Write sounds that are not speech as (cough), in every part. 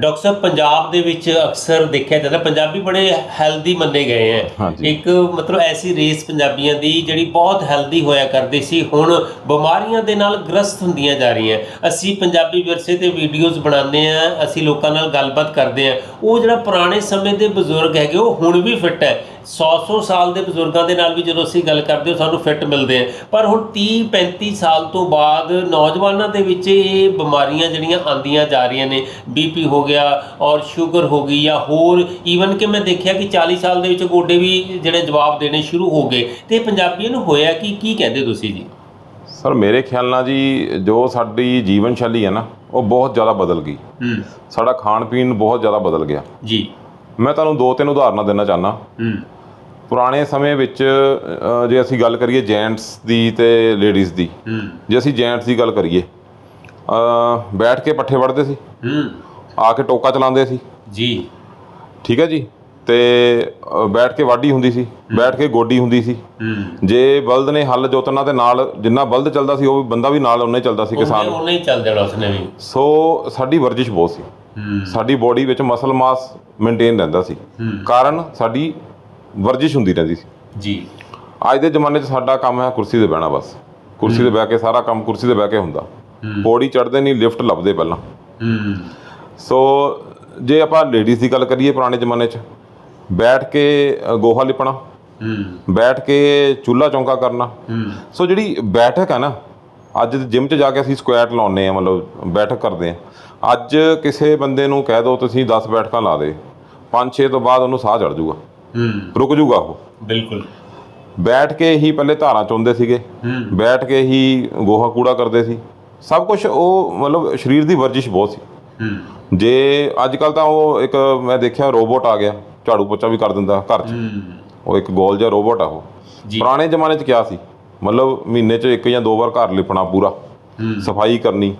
Doctor Sahib Punjab ਦੇ ਵਿੱਚ ਅਕਸਰ ਦੇਖਿਆ ਜਾਂਦਾ ਪੰਜਾਬੀ ਬੜੇ ਹੈਲਦੀ ਮੰਨੇ ਗਏ ਹਾਂਜੀ। ਇੱਕ ਮਤਲਬ ਐਸੀ ਰੇਸ ਪੰਜਾਬੀਆਂ ਦੀ ਜਿਹੜੀ ਬਹੁਤ ਹੈਲਦੀ ਹੋਇਆ ਕਰਦੀ ਸੀ ਹੁਣ ਬਿਮਾਰੀਆਂ ਦੇ ਨਾਲ ਗ੍ਰਸਤ ਹੁੰਦੀਆਂ ਜਾ ਰਹੀਆਂ। ਅਸੀਂ ਪੰਜਾਬੀ ਵਿਰਸੇ ਤੇ ਵੀਡੀਓਜ਼ ਬਣਾਉਂਦੇ ਆ ਅਸੀਂ ਲੋਕਾਂ ਨਾਲ ਗੱਲਬਾਤ ਕਰਦੇ ਆ ਉਹ ਜਿਹੜਾ ਪੁਰਾਣੇ ਸਮੇਂ ਦੇ ਬਜ਼ੁਰਗ ਹੈਗੇ ਉਹ ਹੁਣ ਵੀ ਫਿੱਟ ਹੈ। 100-100 ਸਾਲ ਦੇ ਬਜ਼ੁਰਗਾਂ ਦੇ ਨਾਲ ਵੀ ਜਦੋਂ ਅਸੀਂ ਗੱਲ ਕਰਦੇ ਹਾਂ ਸਾਨੂੰ ਫਿੱਟ ਮਿਲਦੇ ਆ। ਪਰ ਹੁਣ 30-35 ਸਾਲ ਤੋਂ ਬਾਅਦ ਨੌਜਵਾਨਾਂ ਦੇ ਵਿੱਚ ਇਹ ਬਿਮਾਰੀਆਂ ਜਿਹੜੀਆਂ ਆਂਦੀਆਂ ਜਾ ਰਹੀਆਂ ਨੇ ਬੀਪੀ ਹੋ ਗਿਆ ਔਰ ਸ਼ੂਗਰ ਹੋ ਗਈ ਜਾਂ ਹੋਰ ਈਵਨ ਕਿ ਮੈਂ ਦੇਖਿਆ ਕਿ 40 ਸਾਲ ਦੇ ਵਿੱਚ ਗੋਡੇ ਵੀ ਜਿਹੜੇ ਜਵਾਬ ਦੇਣੇ ਸ਼ੁਰੂ ਹੋ ਗਏ। ਤੇ ਪੰਜਾਬੀਆਂ ਨੂੰ ਹੋਇਆ ਕੀ? ਕੀ ਕਹਿੰਦੇ ਤੁਸੀਂ ਜੀ? ਸਰ ਮੇਰੇ ਖਿਆਲ ਨਾਲ ਜੀ ਜੋ ਸਾਡੀ ਜੀਵਨ ਸ਼ੈਲੀ ਹੈ ਨਾ ਉਹ ਬਹੁਤ ਜ਼ਿਆਦਾ ਬਦਲ ਗਈ। ਹੂੰ। ਸਾਡਾ ਖਾਣ ਪੀਣ ਬਹੁਤ ਜ਼ਿਆਦਾ ਬਦਲ ਗਿਆ। ਜੀ। ਮੈਂ ਤੁਹਾਨੂੰ ਦੋ ਤਿੰਨ ਉਦਾਹਰਨਾਂ ਦੇਣਾ ਚਾਹਨਾ ਹੂੰ। ਪੁਰਾਣੇ ਸਮੇਂ ਵਿੱਚ ਅ, ਜੇ ਅਸੀਂ ਗੱਲ ਕਰੀਏ ਜੈਂਟਸ ਦੀ ਤੇ ਲੇਡੀਜ਼ ਦੀ ਜੇ ਅਸੀਂ ਜੈਂਟਸ ਦੀ ਗੱਲ ਕਰੀਏ ਅ, ਬੈਠ ਕੇ ਪੱਠੇ ਵੜਦੇ ਸੀ ਹੂੰ। ਆ ਕੇ ਟੋਕਾ ਚਲਾਉਂਦੇ ਸੀ। ਜੀ। ਠੀਕ ਹੈ ਜੀ? ਤੇ ਅ, ਬੈਠ ਕੇ ਵਾਢੀ ਹੁੰਦੀ ਸੀ ਬੈਠ ਕੇ ਗੋਡੀ ਹੁੰਦੀ ਸੀ। ਹੂੰ। ਜੇ ਬਲਦ ਨੇ ਹੱਲ ਜੋਤਣਾ ਤੇ ਨਾਲ ਜਿੰਨਾ ਬਲਦ ਚੱਲਦਾ ਸੀ ਉਹ ਵੀ ਬੰਦਾ ਵੀ ਨਾਲ ਉਹਨੇ ਚੱਲਦਾ ਸੀ ਕਿਸਾਨ। ਉਹਨੇ ਹੀ ਚੱਲ ਜਾਣਾ ਉਸਨੇ ਵੀ। ਸੋ ਸਾਡੀ ਵਰਜਿਸ਼ ਬਹੁਤ ਸੀ। ਹੂੰ। ਸਾਡੀ ਬੋਡੀ ਵਿੱਚ ਮਸਲ ਮਾਸ ਮੇਨਟੇਨ ਰਹਿੰਦਾ ਸੀ। ਕਾਰਨ ਸਾਡੀ ਵਰਜਿਸ਼ ਹੁੰਦੀ ਰਹਿੰਦੀ ਸੀ। ਜੀ। ਅੱਜ ਦੇ ਜ਼ਮਾਨੇ 'ਚ ਸਾਡਾ ਕੰਮ ਹੈ ਕੁਰਸੀ ਤੇ ਬਹਿਣਾ ਬਸ। ਕੁਰਸੀ ਤੇ ਬਹਿ ਕੇ ਸਾਰਾ ਕੰਮ ਕੁਰਸੀ ਤੇ ਬਹਿ ਕੇ ਹੁੰਦਾ। ਪੌੜੀ ਚੜਦੇ ਨਹੀਂ ਲਿਫਟ ਲੱਭਦੇ ਪਹਿਲਾਂ। ਹੂੰ। ਸੋ ਜੇ ਆਪਾਂ ਲੇਡੀਜ਼ ਦੀ ਗੱਲ ਕਰੀਏ ਪੁਰਾਣੇ ਜ਼ਮਾਨੇ 'ਚ ਬੈਠ ਕੇ ਗੋਹਾ ਲਿਪਣਾ ਹੂੰ। ਬੈਠ ਕੇ ਚੁੱਲ੍ਹਾ ਚੌਂਕਾ ਕਰਨਾ। ਹੂੰ। ਸੋ ਜਿਹੜੀ ਬੈਠਕ ਹੈ ਨਾ ਅੱਜ ਜਿਮ 'ਚ ਜਾ ਕੇ ਅਸੀਂ ਸਕੁਐਟ ਲਾਉਂਦੇ ਆ ਮਤਲਬ ਬੈਠਕ ਕਰਦੇ ਆ ਅੱਜ ਕਿਸੇ ਬੰਦੇ ਨੂੰ ਕਹਿ ਦਿਓ ਤੁਸੀਂ 10 ਬੈਠਕਾਂ ਲਾ ਦੇ 5-6 ਤੋਂ ਬਾਅਦ ਉਹਨੂੰ ਸਾਹ ਚੜ ਜਾਊਗਾ ਰੁਕ ਜਾਊਗਾ ਉਹ? ਬਿਲਕੁਲ। ਬੈਠ ਕੇ ਹੀ ਪਹਿਲੇ ਧਾਰਾਂ ਚੋਂਦੇ ਸੀਗੇ। ਹੂੰ। ਬੈਠ ਕੇ ਹੀ ਗੋਹਾ ਕੂੜਾ ਕਰਦੇ ਸੀ। ਸਭ ਕੁਝ ਉਹ ਮਤਲਬ ਸਰੀਰ ਦੀ ਵਰਜਿਸ਼ ਬਹੁਤ ਸੀ। ਹੂੰ। ਜੇ ਅੱਜ ਕੱਲ ਤਾਂ ਉਹ ਇੱਕ ਮੈਂ ਦੇਖਿਆ ਰੋਬੋਟ ਆ ਗਿਆ। ਝਾੜੂ ਪੋਚਾ ਵੀ ਕਰ ਦਿੰਦਾ ਘਰ 'ਚ। ਉਹ ਇੱਕ ਗੋਲ ਜਿਹਾ ਰੋਬੋਟ ਆ ਉਹ। ਪੁਰਾਣੇ ਜ਼ਮਾਨੇ 'ਚ ਕਿਆ ਸੀ? ਮਤਲਬ ਮਹੀਨੇ 'ਚ ਇੱਕ ਜਾਂ ਦੋ ਵਾਰ ਘਰ ਲਿਪਣਾ ਪੂਰਾ। ਸਫ਼ਾਈ ਕਰਨੀ।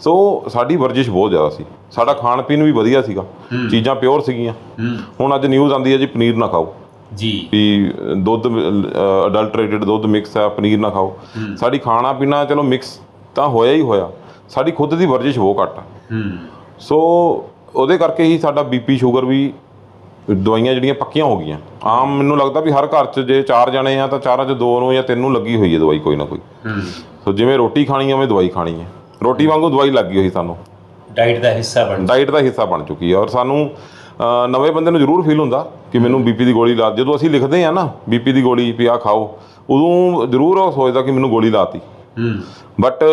ਸੋ ਸਾਡੀ ਵਰਜਿਸ਼ ਬਹੁਤ ਜ਼ਿਆਦਾ ਸੀ। ਸਾਡਾ ਖਾਣ ਪੀਣ ਵੀ ਵਧੀਆ ਸੀਗਾ। ਚੀਜ਼ਾਂ ਪਿਓਰ ਸੀਗੀਆਂ। ਹੁਣ ਅੱਜ ਨਿਊਜ਼ ਆਉਂਦੀ ਹੈ ਜੀ ਪਨੀਰ ਨਾ ਖਾਓ। ਜੀ। ਵੀ ਦੁੱਧ ਅਡਲਟਰੇਟਡ ਦੁੱਧ ਮਿਕਸ ਹੈ ਪਨੀਰ ਨਾ ਖਾਓ। ਸਾਡੀ ਖਾਣਾ ਪੀਣਾ ਚਲੋ ਮਿਕਸ ਤਾਂ ਹੋਇਆ ਹੀ ਹੋਇਆ। ਸਾਡੀ ਖੁਦ ਦੀ ਵਰਜਿਸ਼ ਬਹੁਤ ਘੱਟ ਹੂੰ। ਸੋ ਉਹਦੇ ਕਰਕੇ ਹੀ ਸਾਡਾ ਬੀਪੀ ਸ਼ੂਗਰ ਵੀ ਦਵਾਈਆਂ ਜਿਹੜੀਆਂ ਪੱਕੀਆਂ ਹੋ ਗਈਆਂ। ਆਮ ਮੈਨੂੰ ਲੱਗਦਾ ਵੀ ਹਰ ਘਰ 'ਚ ਜੇ ਚਾਰ ਜਣੇ ਆ ਤਾਂ ਚਾਰਾਂ 'ਚ ਦੋ ਨੂੰ ਜਾਂ ਤਿੰਨ ਨੂੰ ਲੱਗੀ ਹੋਈ ਹੈ ਦਵਾਈ ਕੋਈ ਨਾ ਕੋਈ। ਸੋ ਜਿਵੇਂ ਰੋਟੀ ਖਾਣੀ ਹੈ ਉਵੇਂ ਦਵਾਈ ਖਾਣੀ ਹੈ। ਰੋਟੀ ਵਾਂਗੂ ਦਵਾਈ ਲੱਗੀ ਹੋਈ ਸਾਨੂੰ। ਡਾਈਟ ਦਾ ਹਿੱਸਾ ਬਣ ਡਾਈਟ ਦਾ ਹਿੱਸਾ ਬਣ ਚੁੱਕੀ ਹੈ ਔਰ ਸਾਨੂੰ ਅ, ਨਵੇਂ ਬੰਦੇ ਨੂੰ ਜ਼ਰੂਰ ਫੀਲ ਹੁੰਦਾ ਕਿ ਮੈਨੂੰ ਬੀਪੀ ਦੀ ਗੋਲੀ ਲਾ ਜਦੋਂ ਅਸੀਂ ਲਿਖਦੇ ਆ ਨਾ ਬੀਪੀ ਦੀ ਗੋਲੀ ਵੀ ਆ ਖਾਓ ਉਦੋਂ ਜ਼ਰੂਰ ਉਹ ਸੋਚਦਾ ਕਿ ਮੈਨੂੰ ਗੋਲੀ ਲਾਤੀ। ਹੂੰ। ਬਟ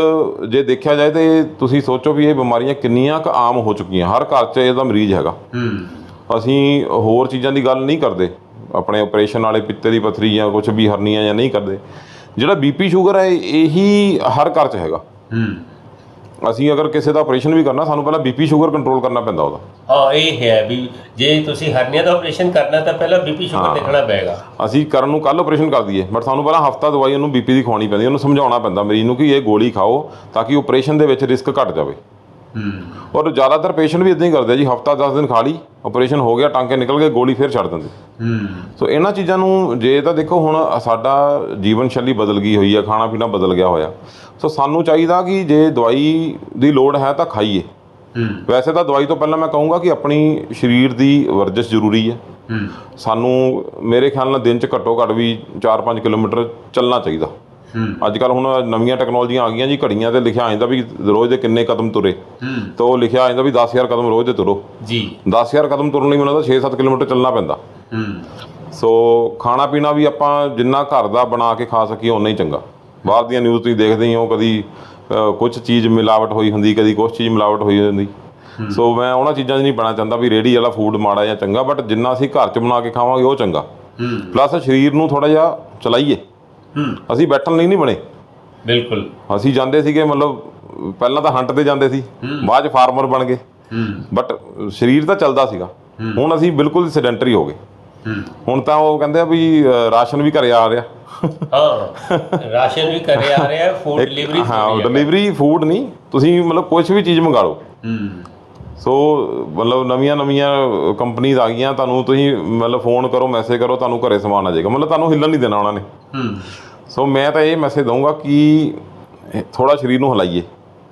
ਜੇ ਦੇਖਿਆ ਜਾਏ ਤੇ ਤੁਸੀਂ ਸੋਚੋ ਵੀ ਇਹ ਬਿਮਾਰੀਆਂ ਕਿੰਨੀਆਂ ਕੁ ਆਮ ਹੋ ਚੁੱਕੀਆਂ ਹਰ ਘਰ 'ਚ ਇਹਦਾ ਮਰੀਜ਼ ਹੈਗਾ। ਹੂੰ। ਅਸੀਂ ਹੋਰ ਚੀਜ਼ਾਂ ਦੀ ਗੱਲ ਨਹੀਂ ਕਰਦੇ ਆਪਣੇ ਆਪਰੇਸ਼ਨ ਵਾਲੇ ਪਿੱਤੇ ਦੀ ਪੱਥਰੀ ਜਾਂ ਕੁਝ ਵੀ ਹਰਨੀਆਂ ਜਾਂ ਨਹੀਂ ਕਰਦੇ ਜਿਹੜਾ ਬੀਪੀ ਸ਼ੂਗਰ ਹੈ ਇਹੀ ਹਰ ਘਰ 'ਚ ਹੈਗਾ। ਹੂੰ। ਅਸੀਂ ਅਗਰ ਕਿਸੇ ਦਾ ਆਪਰੇਸ਼ਨ ਵੀ ਕਰਨਾ ਸਾਨੂੰ ਪਹਿਲਾਂ ਬੀਪੀ ਸ਼ੂਗਰ ਕੰਟਰੋਲ ਕਰਨਾ ਪੈਂਦਾ ਉਹਦਾ। ਹਾਂ ਇਹ ਹੈ ਵੀ ਜੇ ਤੁਸੀਂ ਹਰਨੀਆ ਦਾ ਆਪਰੇਸ਼ਨ ਕਰਨਾ ਤਾਂ ਪਹਿਲਾਂ ਬੀਪੀ ਸ਼ੂਗਰ ਦੇਖਣਾ ਪਏਗਾ। ਅਸੀਂ ਕਰਨ ਨੂੰ ਕੱਲ ਆਪਰੇਸ਼ਨ ਕਰ ਦਈਏ ਬਟ ਸਾਨੂੰ ਪਹਿਲਾਂ ਹਫਤਾ ਦਵਾਈ ਉਹਨੂੰ ਬੀਪੀ ਦੀ ਖਵਾਉਣੀ ਪੈਂਦੀ ਉਹਨੂੰ ਸਮਝਾਉਣਾ ਪੈਂਦਾ ਮਰੀਜ਼ ਨੂੰ ਕਿ ਇਹ ਗੋਲੀ ਖਾਓ ਤਾਂ ਕਿ ਆਪਰੇਸ਼ਨ ਦੇ ਵਿੱਚ ਰਿਸਕ ਘਟ ਜਾਵੇ। ਔਰ ਜ਼ਿਆਦਾਤਰ ਪੇਸ਼ੈਂਟ ਵੀ ਇਦਾਂ ਹੀ ਕਰਦੇ ਆ ਜੀ ਹਫਤਾ 10 ਦਿਨ ਖਾ ਲਈ ਆਪਰੇਸ਼ਨ ਹੋ ਗਿਆ ਟਾਂਕੇ ਨਿਕਲ ਗਏ ਗੋਲੀ ਫਿਰ ਛੱਡ ਦਿੰਦੇ। ਹੂੰ। ਸੋ ਇਹਨਾਂ ਚੀਜ਼ਾਂ ਨੂੰ ਜੇ ਤਾਂ ਦੇਖੋ ਹੁਣ ਸਾਡਾ ਜੀਵਨ ਸ਼ੈਲੀ ਬਦਲ ਗਈ ਹੋਈ ਆ ਖਾਣਾ ਪੀਣਾ ਬਦਲ ਗਿਆ ਹੋਇਆ। ਸੋ ਸਾਨੂੰ ਚਾਹੀਦਾ ਕਿ ਜੇ ਦਵਾਈ ਦੀ ਲੋੜ ਹੈ ਤਾਂ ਖਾਈਏ। ਹੂੰ। ਵੈਸੇ ਤਾਂ ਦਵਾਈ ਤੋਂ ਪਹਿਲਾਂ ਮੈਂ ਕਹੂੰਗਾ ਕਿ ਆਪਣੀ ਸਰੀਰ ਦੀ ਵਰਜਿਸ਼ ਜ਼ਰੂਰੀ ਹੈ ਹੂੰ। ਸਾਨੂੰ ਮੇਰੇ ਖਿਆਲ ਨਾਲ ਦਿਨ 'ਚ ਘੱਟੋ ਘੱਟ ਵੀ 4-5 ਕਿਲੋਮੀਟਰ ਚੱਲਣਾ ਚਾਹੀਦਾ। ਅੱਜ ਕੱਲ ਹੁਣ ਨਵੀਆਂ ਟੈਕਨੋਲੋਜੀਆਂ ਆ ਗਈਆਂ ਜੀ ਘੜੀਆਂ ਤੇ ਲਿਖਿਆ ਆ ਜਾਂਦਾ ਵੀ ਰੋਜ਼ ਦੇ ਕਿੰਨੇ ਕਦਮ ਤੁਰੇ। ਹੂੰ। ਤਾਂ ਉਹ ਲਿਖਿਆ ਆ ਜਾਂਦਾ ਵੀ 10000 ਕਦਮ ਰੋਜ਼ ਦੇ ਤੁਰੋ। ਜੀ। 10000 ਕਦਮ ਤੁਰਨ ਲਈ ਮੈਨੂੰ ਲੱਗਦਾ 6-7 ਕਿਲੋਮੀਟਰ ਚੱਲਣਾ ਪੈਂਦਾ। ਹੂੰ। ਸੋ ਖਾਣਾ ਪੀਣਾ ਵੀ ਆਪਾਂ ਜਿੰਨਾ ਘਰ ਦਾ ਬਣਾ ਕੇ ਖਾ ਸਕੀਏ ਉਨਾ ਹੀ ਚੰਗਾ। ਬਾਹਰ ਦੀਆਂ ਨਿਊਜ਼ ਤੁਸੀਂ ਦੇਖਦੇ ਹੀ ਹੋ ਕਦੀ ਕੁਝ ਚੀਜ਼ ਮਿਲਾਵਟ ਹੋਈ ਹੁੰਦੀ ਕਦੀ ਕੁਝ ਚੀਜ਼ ਮਿਲਾਵਟ ਹੋਈ ਹੁੰਦੀ। ਸੋ ਮੈਂ ਉਹਨਾਂ ਚੀਜ਼ਾਂ 'ਚ ਨਹੀਂ ਬਣਾ ਚਾਹੁੰਦਾ ਵੀ ਰੇੜੀ ਵਾਲਾ ਫੂਡ ਮਾੜਾ ਜਾਂ ਚੰਗਾ ਬਟ ਜਿੰਨਾ ਅਸੀਂ ਘਰ 'ਚ ਬਣਾ ਕੇ ਖਾਵਾਂਗੇ ਉਹ ਚੰਗਾ। ਪਲੱਸ ਸਰੀਰ ਨੂੰ ਥੋੜਾ ਜਿਹਾ ਚਲਾਈਏ। ਅਸੀਂ ਬੈਠਣ ਲਈ ਨਹੀਂ ਬਣੇ। ਬਿਲਕੁਲ। ਅਸੀਂ ਜਾਂਦੇ ਸੀਗੇ ਮਤਲਬ ਪਹਿਲਾਂ ਤਾਂ ਹੰਟ ਤੇ ਜਾਂਦੇ ਸੀ। ਬਾਅਦ ਚ ਫਾਰਮਰ ਬਣ ਗਏ। ਬਟ ਸਰੀਰ ਤਾਂ ਚੱਲਦਾ ਸੀਗਾ। ਹੁਣ ਅਸੀਂ ਬਿਲਕੁਲ ਸੈਡੈਂਟਰੀ ਹੋ ਗਏ। ਹੁਣ ਤਾਂ ਉਹ ਕਹਿੰਦੇ ਆ ਵੀ ਰਾਸ਼ਨ ਵੀ ਘਰੇ ਆ ਰਿਹਾ। ਹਾਂ ਰਾਸ਼ਨ ਵੀ ਕਰੇ ਆ ਰਿਹਾ ਫੂਡ ਡਿਲੀਵਰੀ (laughs) ਹਾਂ ਡਿਲੀਵਰੀ ਫੂਡ ਨਹੀਂ। ਤੁਸੀਂ ਮਤਲਬ ਕੁਝ ਵੀ ਚੀਜ਼ ਮੰਗਾ ਲਓ। ਸੋ ਮਤਲਬ ਨਵੀਆਂ ਨਵੀਆਂ ਕੰਪਨੀਆਂ ਆ ਗਈਆਂ ਤੁਹਾਨੂੰ ਤੁਸੀਂ ਮਤਲਬ ਫੋਨ ਕਰੋ ਮੈਸੇਜ ਕਰੋ ਤੁਹਾਨੂੰ ਘਰੇ ਸਮਾਨ ਆ ਜਾਏਗਾ। ਮਤਲਬ ਤੁਹਾਨੂੰ ਹਿੱਲਣ ਨਹੀਂ ਦੇਣਾ ਉਹਨਾਂ ਨੇ। ਹੂੰ। ਸੋ ਮੈਂ ਤਾਂ ਇਹ ਮੈਸੇਜ ਦਊਂਗਾ ਕਿ ਥੋੜਾ ਸਰੀਰ ਨੂੰ ਹਿਲਾਈਏ।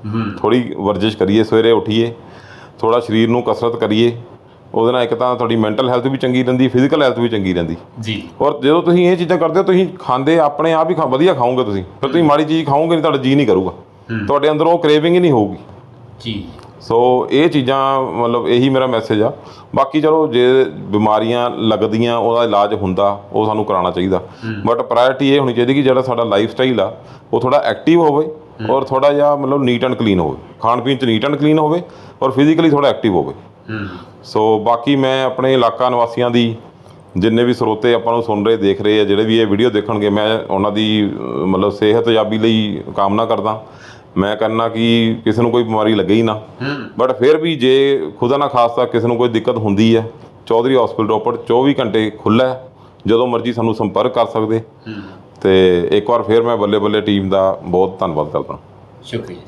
ਹੂੰ। ਥੋੜੀ ਵਰਜਿਸ਼ ਕਰੀਏ ਸਵੇਰੇ ਉੱਠੀਏ ਥੋੜਾ ਸਰੀਰ ਨੂੰ ਕਸਰਤ ਕਰੀਏ। ਉਹਦੇ ਨਾਲ ਇੱਕ ਤਾਂ ਤੁਹਾਡੀ ਮੈਂਟਲ ਹੈਲਥ ਵੀ ਚੰਗੀ ਰਹਿੰਦੀ ਫਿਜ਼ੀਕਲ ਹੈਲਥ ਵੀ ਚੰਗੀ ਰਹਿੰਦੀ। ਜੀ। ਔਰ ਜਦੋਂ ਤੁਸੀਂ ਇਹ ਚੀਜ਼ਾਂ ਕਰਦੇ ਹੋ ਤੁਸੀਂ ਖਾਂਦੇ ਆਪਣੇ ਆਪ ਹੀ ਵਧੀਆ ਖਾਓਗੇ ਤੁਸੀਂ। ਫਿਰ ਤੁਸੀਂ ਮਾੜੀ ਚੀਜ਼ ਖਾਓਗੇ ਨਹੀਂ ਤੁਹਾਡਾ ਜੀ ਨਹੀਂ ਕਰੂਗਾ। ਤੁਹਾਡੇ ਅੰਦਰ ਉਹ ਕ੍ਰੇਵਿੰਗ ਹੀ ਨਹੀਂ ਹੋਊਗੀ। ਜੀ। ਸੋ ਇਹ ਚੀਜ਼ਾਂ ਮਤਲਬ ਇਹੀ ਮੇਰਾ ਮੈਸੇਜ ਆ। ਬਾਕੀ ਚਲੋ ਜੇ ਬਿਮਾਰੀਆਂ ਲੱਗਦੀਆਂ ਉਹਦਾ ਇਲਾਜ ਹੁੰਦਾ ਉਹ ਸਾਨੂੰ ਕਰਾਉਣਾ ਚਾਹੀਦਾ। ਬਟ ਪ੍ਰਾਇੋਰਟੀ ਇਹ ਹੋਣੀ ਚਾਹੀਦੀ ਕਿ ਜਿਹੜਾ ਸਾਡਾ ਲਾਈਫ ਸਟਾਈਲ ਆ ਉਹ ਥੋੜਾ ਐਕਟਿਵ ਹੋਵੇ ਔਰ ਥੋੜਾ ਜਿਹਾ ਮਤਲਬ ਨੀਟ ਐਂਡ ਕਲੀਨ ਹੋਵੇ। ਖਾਣ ਪੀਣ ਚ ਨੀਟ ਐਂਡ ਕਲੀਨ ਹੋਵੇ ਔਰ ਫਿਜ਼ੀਕਲੀ ਥੋੜਾ ਐਕਟਿਵ ਹੋਵੇ। ਸੋ ਬਾਕੀ ਮੈਂ ਆਪਣੇ ਇਲਾਕਾ ਨਿਵਾਸੀਆਂ ਦੀ ਜਿੰਨੇ ਵੀ ਸਰੋਤੇ ਆਪਾਂ ਨੂੰ ਸੁਣ ਰਹੇ ਦੇਖ ਰਹੇ ਆ ਜਿਹੜੇ ਵੀ ਇਹ ਵੀਡੀਓ ਦੇਖਣਗੇ ਮੈਂ ਉਹਨਾਂ ਦੀ ਮਤਲਬ ਸਿਹਤਯਾਬੀ ਲਈ ਕਾਮਨਾ ਕਰਦਾ। ਮੈਂ ਕਹਿੰਦਾ ਕਿ ਕਿਸੇ ਨੂੰ ਕੋਈ ਬਿਮਾਰੀ ਲੱਗੇ ਹੀ ਨਾ। ਬਟ ਫਿਰ ਵੀ ਜੇ ਖੁਦਾ ਨਾ ਖਾਸਤਾ ਕਿਸੇ ਨੂੰ ਕੋਈ ਦਿੱਕਤ ਹੁੰਦੀ ਹੈ ਚੌਧਰੀ ਹਸਪੀਟਲ ਰੋਪੜ 24 ਘੰਟੇ ਖੁੱਲ੍ਹਾ ਹੈ ਜਦੋਂ ਮਰਜ਼ੀ ਸਾਨੂੰ ਸੰਪਰਕ ਕਰ ਸਕਦੇ। ਤੇ ਇੱਕ ਵਾਰ ਫਿਰ ਮੈਂ ਬੱਲੇ ਬੱਲੇ ਟੀਮ ਦਾ ਬਹੁਤ ਧੰਨਵਾਦ ਕਰਦਾ ਸ਼ੁਕਰੀਆ